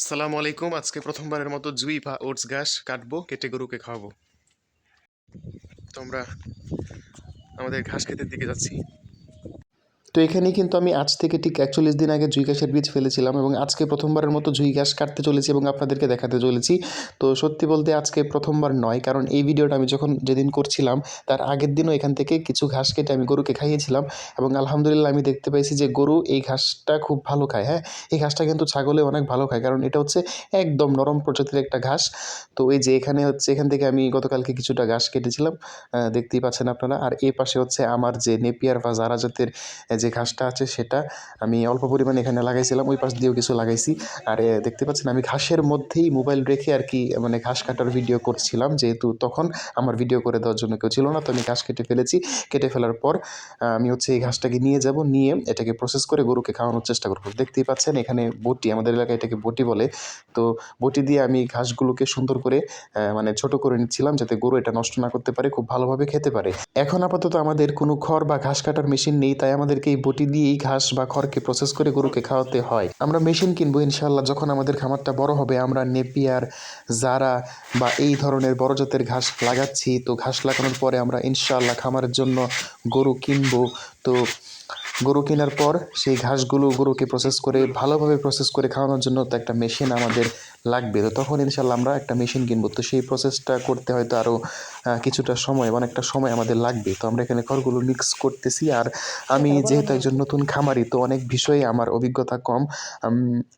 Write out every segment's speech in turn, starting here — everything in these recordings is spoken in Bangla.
আসসালামু আলাইকুম। আজকে প্রথমবারের মতো জুই বা ওটস ঘাস কাটবো, কেটে গরুকে খাওয়াবো। তোমরা আমাদের ঘাস খেতের দিকে যাচ্ছি। তো এখানেই কিন্তু আমি আজ থেকে ঠিক একচল্লিশ দিন আগে জুই ঘাসের বীজ ফেলেছিলাম এবং আজকে প্রথমবারের মতো জুই ঘাস কাটতে চলেছি এবং আপনাদেরকে দেখাতে চলেছি। তো সত্যি বলতে আজকে প্রথমবার নয় কারণ এই ভিডিওটা আমি যখন যেদিন করছিলাম তার আগের দিনও এখান থেকে কিছু ঘাস কেটে আমি গরুকে খাইয়েছিলাম এবং আলহামদুলিল্লাহ আমি দেখতে পাইছি যে গরু এই ঘাসটা খুব ভালো খায় হ্যাঁ? এই ঘাসটা কিন্তু ছাগলে অনেক ভালো খায় কারণ এটা হচ্ছে একদম নরম প্রজাতির একটা ঘাস। তো এই যে এখানে হচ্ছে এখান থেকে আমি গতকালকে কিছুটা ঘাস কেটেছিলাম দেখতেই পাচ্ছেন আপনারা। আর এ পাশে হচ্ছে আমার যে নেপিয়ার বা জারা জাতের আহ, যে ঘাসটা আছে সেটা আমি অল্প পরিমাণে এখানে লাগাইছিলাম, ওই পাশ দিয়েও কিছু লাগাইছি। আর দেখতে পাচ্ছেন আমি ঘাসের মধ্যেই মোবাইল রেখে আর কি মানে ঘাস কাটার ভিডিও করছিলাম। যেহেতু তখন আমার ভিডিও করে দেওয়ার জন্য কেউ ছিল না, তো আমি ঘাস কেটে ফেলেছি। কেটে ফেলার পর আমি হচ্ছে এই ঘাসটাকে নিয়ে যাব, নিয়ে এটাকে প্রসেস করে গরুকে খাওয়ানোর চেষ্টা করব। দেখতেই পাচ্ছেন এখানে বটি, আমাদের এলাকায় এটাকে বটি বলে। তো বটি দিয়ে আমি ঘাসগুলোকে সুন্দর করে মানে ছোট করে নিচ্ছিলাম যাতে গরু এটা নষ্ট না করতে পারে, খুব ভালোভাবে খেতে পারে। এখন আপাতত আমাদের কোনো খড় বা ঘাস কাটার মেশিন নেই, তাই আমাদেরকে এই বটি দিয়েই ঘাস বা খড়কে প্রসেস করে গরুকে খাওয়াতে হয়। আমরা মেশিন কিনবো ইনশাল্লাহ যখন আমাদের খামারটা বড় হবে, আমরা নেপিয়ার, জারা বা এই ধরনের বড় জাতের ঘাস লাগাচ্ছি। তো ঘাস লাগানোর পরে আমরা ইনশাল্লাহ খামারের জন্য গরু কিনবো। তো গরু কেনার পর সেই ঘাসগুলো গরুকে প্রসেস করে, ভালোভাবে প্রসেস করে খাওয়ানোর জন্য তো একটা মেশিন আমাদের লাগবে। তো তখন ইনশাল্লাহ আমরা একটা মেশিন কিনবো। তো সেই প্রসেসটা করতে হয়তো আরও কিছুটা সময় অনেকটা সময় আমাদের লাগবে। তো আমরা এখানে খড়গুলো মিক্স করতেছি। আর আমি যেহেতু একজন নতুন খামারি তো অনেক বিষয়ে আমার অভিজ্ঞতা কম।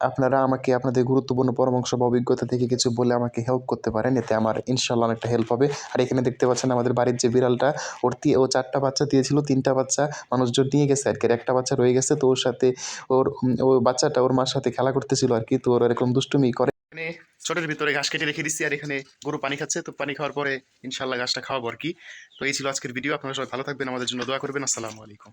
আপনারা আমাকে আপনাদের গুরুত্বপূর্ণ পরামর্শ বা অভিজ্ঞতা থেকে কিছু বলে আমাকে হেল্প করতে পারেন। এতে আমার ইনশাল্লাহ অনেকটা হেল্প হবে। আর এখানে দেখতে পাচ্ছেন আমাদের বাড়ির যে বিড়ালটা ওর ও চারটা বাচ্চা দিয়েছিল তিনটা বাচ্চা মানুষজন নিয়ে গেছে আর কি আর একটা বাচ্চা রয়ে গেছে তো ওর সাথে ওর ও বাচ্চাটা ওর মার সাথে খেলা করতেছিল আর কি তো ওর এরকম দুষ্টুমি করে। এখানে ছোটের ভিতরে ঘাস কেটে রেখে দিচ্ছি আর এখানে গরু পানি খাচ্ছে। তো পানি খাওয়ার পরে ইনশাল্লাহ ঘাসটা খাওয়াবো আর কি। তো এই ছিল আজকের ভিডিও। আপনারা সবাই ভালো থাকবেন, আমাদের জন্য দোয়া করবেন। আসসালামু আলাইকুম।